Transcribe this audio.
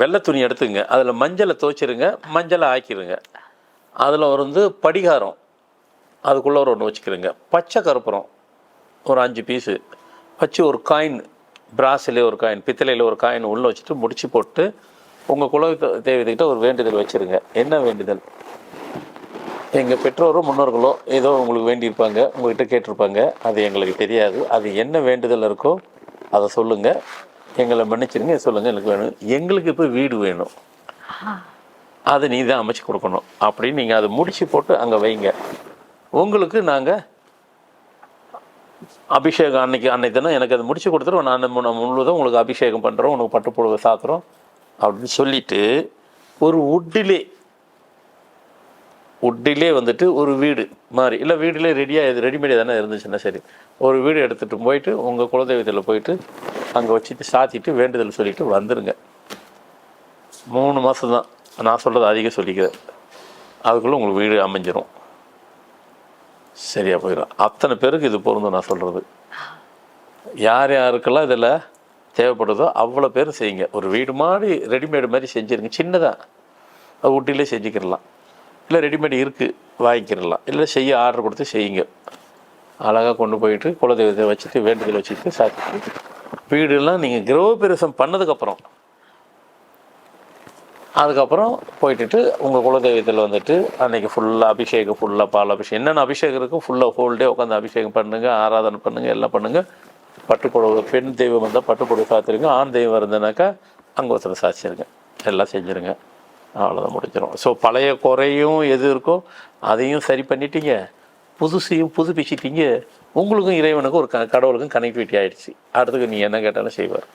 வெள்ளை துணி எடுத்துங்க அதில் மஞ்சளை துவைச்சிருங்க மஞ்சளை ஆக்கிடுங்க அதில் வந்து படிகாரம் அதுக்குள்ளே ஒரு ஒன்று வச்சுக்கிறேங்க பச்சை கருப்புறம் ஒரு அஞ்சு பீஸு வச்சு ஒரு காயின் பிராஸிலே ஒரு காயின் பித்தளையில் ஒரு காயின் உள்ளே வச்சுட்டு முடிச்சு போட்டு உங்கள் குல தேவதைகிட்ட ஒரு வேண்டுதல் வச்சுருங்க. என்ன வேண்டுதல்? எங்கள் பெற்றோரோ முன்னோர்களோ ஏதோ உங்களுக்கு வேண்டியிருப்பாங்க உங்கள்கிட்ட கேட்டிருப்பாங்க. அது எங்களுக்கு தெரியாது. அது என்ன வேண்டுதல் இருக்கோ அதை சொல்லுங்கள் எங்களை மன்னிச்சிருங்க சொல்லுங்கள் எனக்கு வேணும். எங்களுக்கு இப்போ வீடு வேணும். அதை நீ தான் அமைச்சு கொடுக்கணும். அப்படின்னு நீங்கள் அதை முடிச்சு போட்டு அங்கே வைங்க. உங்களுக்கு நாங்கள் அபிஷேகம் அன்னைக்கு அன்னைக்கு தானே எனக்கு அதை முடிச்சு கொடுத்துருவோம். நான் மு- நான் முழுவதும் உங்களுக்கு அபிஷேகம் பண்ணுறோம் உனக்கு பட்டு புடவை சாத்துறோம் அப்படின்னு சொல்லிட்டு ஒரு உட்டிலே உட்டிலே வந்துட்டு ஒரு வீடு மாதிரி. இல்லை வீடுலேயே ரெடியாக இது ரெடிமேட் தானே இருந்துச்சுன்னா சரி. ஒரு வீடு எடுத்துகிட்டு போயிட்டு உங்கள் குலதெய்வத்தில் போயிட்டு அங்கே வச்சுட்டு சாத்திட்டு வேண்டுதல் சொல்லிட்டு வந்துடுங்க மூணு மாதம் தான். நான் சொல்கிறது அதிகம் சொல்லிக்கிறேன். அதுக்குள்ளே உங்களுக்கு வீடு அமைஞ்சிரும். சரியாக போயிடும். அத்தனை பேருக்கு இது பொருந்தும் நான் சொல்கிறது யார் யாருக்கெல்லாம் இதில் தேவைப்படுதோ அவ்வளோ பேர் செய்யுங்க. ஒரு வீடு மாதிரி ரெடிமேடு மாதிரி செஞ்சுருங்க. சின்னதாக அது ஊட்டிலே செஞ்சுக்கிடலாம். இல்லை ரெடிமேட் இருக்குது வாங்கிக்கிடலாம். இல்லை செய்ய ஆர்டர் கொடுத்து செய்யுங்க. அழகாக கொண்டு போயிட்டு குலதெய்வத்தை வச்சுட்டு வேண்டுதல் வச்சுட்டு சாத்திட்டு வீடெல்லாம் நீங்கள் கிரகப்பிரவேசம் பண்ணதுக்கப்புறம். அதுக்கப்புறம் போயிட்டு உங்கள் குலதெய்வத்தில் வந்துட்டு அன்றைக்கி ஃபுல்லாக அபிஷேகம் ஃபுல்லாக பால் அபிஷேகம். என்னென்ன அபிஷேகம் இருக்கோ ஃபுல்லாக ஹோல் டே உட்காந்து அபிஷேகம் பண்ணுங்க ஆராதனை பண்ணுங்கள் எல்லாம் பண்ணுங்கள் பட்டுப்புடவை பெண் தெய்வம் வந்தால் பட்டுப்புடவை சாத்திருங்க ஆண் தெய்வம் இருந்தனாக்கா அங்கே ஒருத்தர் சாச்சிருங்க. எல்லாம் செஞ்சுருங்க. அவ்வளோதான் முடிஞ்சிடும் ஸோ பழைய குறையும் எது இருக்கோ அதையும் சரி பண்ணிட்டீங்க. புதுசையும் புதுப்பிச்சிட்டீங்க. உங்களுக்கும் இறைவனுக்கும் ஒரு க கடவுளுக்கும் கனெக்டிவிட்டி ஆகிடுச்சு அடுத்துக்கு நீ என்ன கேட்டாலும் செய்வார்.